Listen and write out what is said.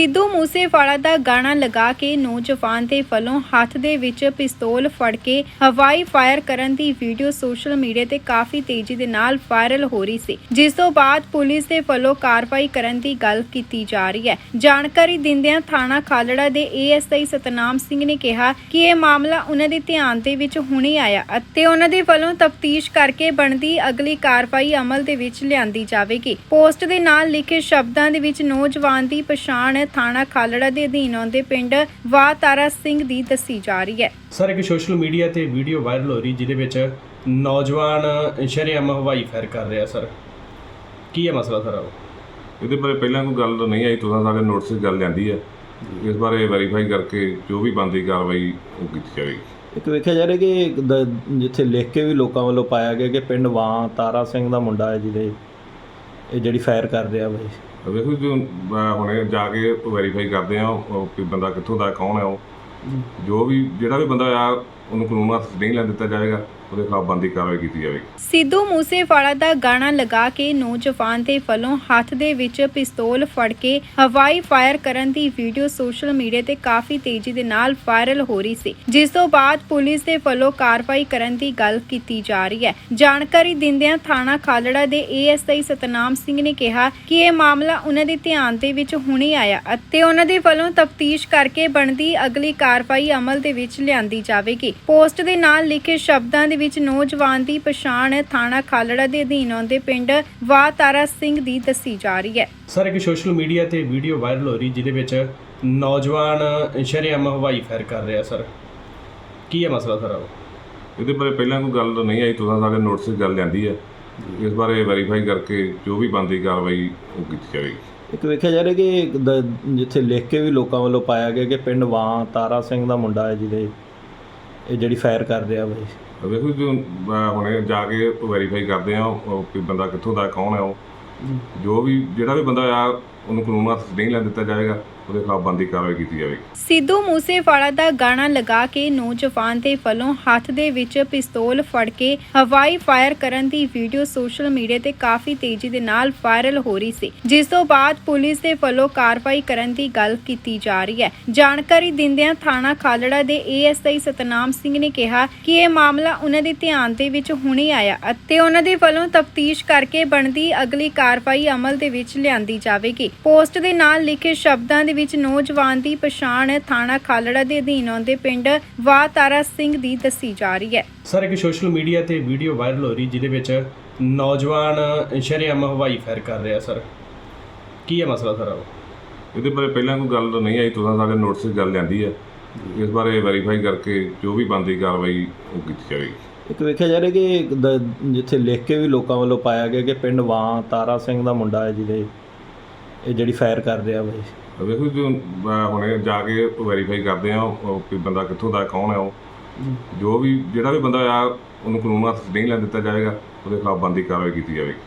ਸਿੱਧੂ ਮੂਸੇਵਾਲਾ ਦਾ ਗਾਣਾ ਲਗਾ ਕੇ ਨੌਜਵਾਨ ਦੇ ਵੱਲੋਂ ਹੱਥ ਦੇ ਵਿੱਚ ਪਿਸਤੌਲ ਫੜ ਕੇ ਹਵਾਈ ਫਾਇਰ ਕਰਨ ਦੀ ਵੀਡੀਓ ਸੋਸ਼ਲ ਮੀਡੀਆ ਤੇ ਕਾਫੀ ਤੇਜ਼ੀ ਦੇ ਨਾਲ ਵਾਇਰਲ ਹੋ ਰਹੀ ਸੀ। ਜਿਸ ਤੋਂ ਬਾਅਦ ਪੁਲਿਸ ਦੇ ਵੱਲੋਂ ਕਾਰਵਾਈ ਕਰਨ ਦੀ ਗੱਲ ਕੀਤੀ ਜਾ ਰਹੀ ਹੈ। ਜਾਣਕਾਰੀ ਦਿੰਦਿਆਂ ਥਾਣਾ ਖਾਲੜਾ ਦੇ ਏਐਸਆਈ ਸਤਨਾਮ ਸਿੰਘ ਨੇ ਕਿਹਾ ਕਿ ਇਹ ਮਾਮਲਾ ਉਹਨਾਂ ਦੇ ਧਿਆਨ ਦੇ ਵਿੱਚ ਹੁਣੇ ਆਇਆ ਅਤੇ ਉਹਨਾਂ ਦੇ ਵੱਲੋਂ ਤਫਤੀਸ਼ ਕਰਕੇ ਬਣਦੀ ਅਗਲੀ ਕਾਰਵਾਈ ਅਮਲ ਦੇ ਵਿੱਚ ਲਿਆਂਦੀ ਜਾਵੇਗੀ। ਪੋਸਟ ਦੇ ਨਾਲ ਲਿਖੇ ਸ਼ਬਦਾਂ ਦੇ ਵਿੱਚ ਨੌਜਵਾਨ ਦੀ ਪਛਾਣ ਥਾਣਾ ਖਾਲੜਾ ਦੇ ਅਧੀਨ ਆਉਂਦੇ ਪਿੰਡ ਵਾ ਤਾਰਾ ਸਿੰਘ ਦੀ ਦੱਸੀ ਜਾ ਰਹੀ ਹੈ। ਸਰ ਇੱਕ ਸੋਸ਼ਲ ਮੀਡੀਆ ਤੇ ਵੀਡੀਓ ਵਾਇਰਲ ਹੋ ਰਹੀ ਜਿਹਦੇ ਵਿੱਚ ਨੌਜਵਾਨ ਸ਼ਰੇਆਮ ਹਵਾਈ ਫਾਇਰ ਕਰ ਰਿਹਾ ਸਰ। ਕੀ ਹੈ ਮਸਲਾ ਸਰ ਉਹ? ਇਹਦੇ ਬਾਰੇ ਪਹਿਲਾਂ ਕੋਈ ਗੱਲ ਨਹੀਂ ਆਈ ਤੁਸੀਂ ਸਾਡੇ ਨੋਟਿਸ ਗੱਲ ਜਾਂਦੀ ਹੈ। ਇਸ ਬਾਰੇ ਵੈਰੀਫਾਈ ਕਰਕੇ ਜੋ ਵੀ ਬਣਦੀ ਕਾਰਵਾਈ ਉਹ ਕੀਤੀ ਜਾਵੇਗੀ। ਇੱਕ ਵੇਖਿਆ ਜਾ ਰਿਹਾ ਕਿ ਦ- ਜਿੱਥੇ ਲਿਖ ਕੇ ਵੀ ਲੋਕਾਂ ਵੱਲੋਂ ਪਾਇਆ ਗਿਆ ਕਿ ਪਿੰਡ ਵਾਂ ਤਾਰਾ ਸਿੰਘ ਦਾ ਮੁੰਡਾ ਹੈ ਜਿਹਦੇ ਇਹ ਜਿਹੜੀ ਫਾਇਰ ਕਰ ਰਿਹਾ ਬਾਈ। ਵੇਖੋ ਜੀ ਹੁਣ, ਅਹ ਹੁਣੇ ਜਾ ਕੇ ਵੈਰੀਫਾਈ ਕਰਦੇ ਆ ਉਹ ਕਿ ਬੰਦਾ ਕਿੱਥੋਂ ਦਾ ਕੌਣ ਹੈ ਉਹ। ਜੋ ਵੀ ਜਿਹੜਾ ਵੀ ਬੰਦਾ ਆ ਉਹਨੂੰ ਕਾਨੂੰਨ ਹੱਥ 'ਚ ਨਹੀਂ ਲੈਣ ਦਿੱਤਾ ਜਾਵੇਗਾ। ਉਹਦੇ ਖਿਲਾਫ ਬਣਦੀ ਕਾਰਵਾਈ ਕੀਤੀ ਜਾਵੇਗੀ। ਸਿੱਧੂ ਮੂਸੇਵਾਲਾ ਦਾ ਗਾਣਾ ਲਗਾ ਕੇ ਨੌਜਵਾਨ ਦੇ ਵੱਲੋਂ ਹੱਥ ਦੇ ਵਿੱਚ ਪਿਸਤੌਲ ਫੜ ਕੇ ਹਵਾਈ ਫਾਇਰ ਕਰਨ ਦੀ ਵੀਡੀਓ ਸੋਸ਼ਲ ਮੀਡੀਆ ਤੇ ਕਾਫੀ ਤੇਜ਼ੀ ਦੇ ਨਾਲ ਵਾਇਰਲ ਹੋ ਰਹੀ ਸੀ। ਜਿਸ ਤੋਂ ਬਾਅਦ ਪੁਲਿਸ ਦੇ ਵੱਲੋਂ ਕਾਰਵਾਈ ਕਰਨ ਦੀ ਗੱਲ ਕੀਤੀ ਜਾ ਰਹੀ ਹੈ। ਜਾਣਕਾਰੀ ਦਿੰਦਿਆਂ ਥਾਣਾ ਖਾਲੜਾ ਦੇ ਏਐਸਆਈ ਸਤਨਾਮ ਸਿੰਘ ਨੇ ਕਿਹਾ ਕਿ ਇਹ ਮਾਮਲਾ ਉਹਨਾਂ ਦੇ ਧਿਆਨ ਦੇ ਵਿੱਚ ਹੁਣੇ ਆਇਆ ਅਤੇ ਉਹਨਾਂ ਦੇ ਵੱਲੋਂ ਤਫਤੀਸ਼ ਕਰਕੇ ਬਣਦੀ ਅਗਲੀ ਕਾਰਵਾਈ ਅਮਲ ਦੇ ਵਿੱਚ ਲਿਆਂਦੀ ਜਾਵੇਗੀ। ਪੋਸਟ ਦੇ ਨਾਲ ਲਿਖੇ ਸ਼ਬਦਾਂ ਦੇ ਵਿੱਚ ਨੌਜਵਾਨ ਦੀ ਪਛਾਣ ਥਾਣਾ ਖਾਲੜਾ ਦੇ ਅਧੀਨ ਆਉਂਦੇ ਪਿੰਡ ਵਾ ਤਾਰਾ ਸਿੰਘ ਦੀ ਦੱਸੀ ਜਾ ਰਹੀ ਹੈ। ਸਰ ਇੱਕ ਸੋਸ਼ਲ ਮੀਡੀਆ ਤੇ ਵੀਡੀਓ ਵਾਇਰਲ ਹੋ ਰਹੀ ਜਿਹਦੇ ਵਿੱਚ ਨੌਜਵਾਨ ਸ਼ਰੇਆਮ ਹਵਾਈ ਫਾਇਰ ਕਰ ਰਿਹਾ ਸਰ। ਕੀ ਹੈ ਮਸਲਾ ਸਰ ਉਹ? ਇਹਦੇ ਬਾਰੇ ਪਹਿਲਾਂ ਕੋਈ ਗੱਲ ਨਹੀਂ ਆਈ ਤੁਸੀਂ ਸਾਡੇ ਨੋਟਿਸ ਗੱਲ ਜਾਂਦੀ ਹੈ। ਇਸ ਬਾਰੇ ਵੈਰੀਫਾਈ ਕਰਕੇ ਜੋ ਵੀ ਬਣਦੀ ਕਾਰਵਾਈ ਉਹ ਕੀਤੀ ਜਾਵੇਗੀ। ਇੱਕ ਵੇਖਿਆ ਜਾ ਰਿਹਾ ਕਿ ਦ- ਜਿੱਥੇ ਲਿਖ ਕੇ ਵੀ ਲੋਕਾਂ ਵੱਲੋਂ ਪਾਇਆ ਗਿਆ ਕਿ ਪਿੰਡ ਵਾਂ ਤਾਰਾ ਸਿੰਘ ਦਾ ਮੁੰਡਾ ਹੈ ਜਿਹਦੇ ਇਹ ਜਿਹੜੀ ਫਾਇਰ ਕਰ ਰਿਹਾ ਬਾਈ। ਤਾਂ ਵੇਖੋ ਜੀ ਹੁਣ, ਅਹ ਹੁਣੇ ਜਾ ਕੇ ਵੈਰੀਫਾਈ ਕਰਦੇ ਆ ਉਹ ਕਿ ਬੰਦਾ ਕਿੱਥੋਂ ਦਾ ਕੌਣ ਹੈ ਉਹ। ਜੋ ਵੀ ਜਿਹੜਾ ਵੀ ਬੰਦਾ ਆ ਉਹਨੂੰ ਕਾਨੂੰਨ ਹੱਥ ਨਹੀਂ ਲੈਣ ਦਿੱਤਾ ਜਾਵੇਗਾ ਉਹਦੇ ਖਿਲਾਫ ਬਣਦੀ ਕਾਰਵਾਈ ਕੀਤੀ ਜਾਵੇਗੀ। ਸਿੱਧੂ ਮੂਸੇਵਾਲਾ ਦਾ ਗਾਣਾ ਲਗਾ ਕੇ ਨੌਜਵਾਨ ਦੇ ਵੱਲੋਂ ਹੱਥ ਦੇ ਵਿੱਚ ਪਿਸਤੌਲ ਫੜ ਕੇ ਹਵਾਈ ਫਾਇਰ ਕਰਨ ਦੀ ਵੀਡੀਓ ਸੋਸ਼ਲ ਮੀਡੀਆ ਤੇ ਕਾਫੀ ਤੇਜ਼ੀ ਦੇ ਨਾਲ ਵਾਇਰਲ ਹੋ ਰਹੀ ਸੀ। ਜਿਸ ਤੋਂ ਬਾਅਦ ਪੁਲਿਸ ਦੇ ਵੱਲੋਂ ਕਾਰਵਾਈ ਕਰਨ ਦੀ ਗੱਲ ਕੀਤੀ ਜਾ ਰਹੀ ਹੈ। ਜਾਣਕਾਰੀ ਦਿੰਦਿਆਂ ਥਾਣਾ ਖਾਲੜਾ ਦੇ ਏਐਸਆਈ ਸਤਨਾਮ ਸਿੰਘ ਨੇ ਕਿਹਾ ਕਿ ਇਹ ਮਾਮਲਾ ਉਹਨਾਂ ਦੇ ਧਿਆਨ ਦੇ ਵਿੱਚ ਹੁਣੇ ਆਇਆ ਅਤੇ ਉਹਨਾਂ ਦੇ ਵੱਲੋਂ ਤਫਤੀਸ਼ ਕਰਕੇ ਬਣਦੀ ਅਗਲੀ ਕਾਰਵਾਈ ਅਮਲ ਦੇ ਵਿੱਚ ਲਿਆਂਦੀ ਜਾਵੇਗੀ। ਪੋਸਟ ਦੇ ਨਾਲ ਲਿਖੇ ਸ਼ਬਦਾਂ ਦੇ ਵਿੱਚ ਨੌਜਵਾਨ ਦੀ ਪਛਾਣ ਥਾਣਾ ਖਾਲੜਾ ਦੇ ਅਧੀਨ ਆਉਂਦੇ ਪਿੰਡ ਵਾ ਤਾਰਾ ਸਿੰਘ ਦੀ ਦੱਸੀ ਜਾ ਰਹੀ ਹੈ। ਸਰ ਇੱਕ ਸੋਸ਼ਲ ਮੀਡੀਆ ਤੇ ਵੀਡੀਓ ਵਾਇਰਲ ਹੋ ਰਹੀ ਜਿਹਦੇ ਵਿੱਚ ਨੌਜਵਾਨ ਸ਼ਰੇਆਮ ਹਵਾਈ ਫਾਇਰ ਕਰ ਰਿਹਾ ਸਰ। ਕੀ ਹੈ ਮਸਲਾ ਸਰ ਉਹ? ਇਹਦੇ ਬਾਰੇ ਪਹਿਲਾਂ ਕੋਈ ਗੱਲ ਨਹੀਂ ਆਈ ਤੁਸੀਂ ਸਾਡੇ ਨੋਟਿਸ ਗੱਲ ਜਾਂਦੀ ਹੈ। ਇਸ ਬਾਰੇ ਵੈਰੀਫਾਈ ਕਰਕੇ ਜੋ ਵੀ ਬਣਦੀ ਕਾਰਵਾਈ ਉਹ ਕੀਤੀ ਜਾਵੇਗੀ। ਇੱਕ ਵੇਖਿਆ ਜਾ ਰਿਹਾ ਕਿ ਜਿੱਥੇ ਲਿਖ ਕੇ ਵੀ ਲੋਕਾਂ ਵੱਲੋਂ ਪਾਇਆ ਗਿਆ ਕਿ ਪਿੰਡ ਵਾਂ ਤਾਰਾ ਸਿੰਘ ਦਾ ਮੁੰਡਾ ਹੈ ਜਿਹਦੇ ਇਹ ਜਿਹੜੀ ਫਾਇਰ ਕਰ ਰਿਹਾ ਬਾਈ ਵੇਖੋ ਜੀ ਹੁਣ, ਅਹ ਹੁਣੇ ਜਾ ਕੇ ਵੈਰੀਫਾਈ ਕਰਦੇ ਆ ਉਹ ਕਿ ਬੰਦਾ ਕਿੱਥੋਂ ਦਾ ਕੌਣ ਹੈ ਉਹ। ਜੋ ਵੀ ਜਿਹੜਾ ਵੀ ਬੰਦਾ ਆ ਉਹਨੂੰ ਕਾਨੂੰਨ ਹੱਥ 'ਚ ਨਹੀਂ ਲੈਣ ਦਿੱਤਾ ਜਾਵੇਗਾ ਉਹਦੇ ਖਿਲਾਫ ਬਣਦੀ ਕਾਰਵਾਈ ਕੀਤੀ ਜਾਵੇਗੀ।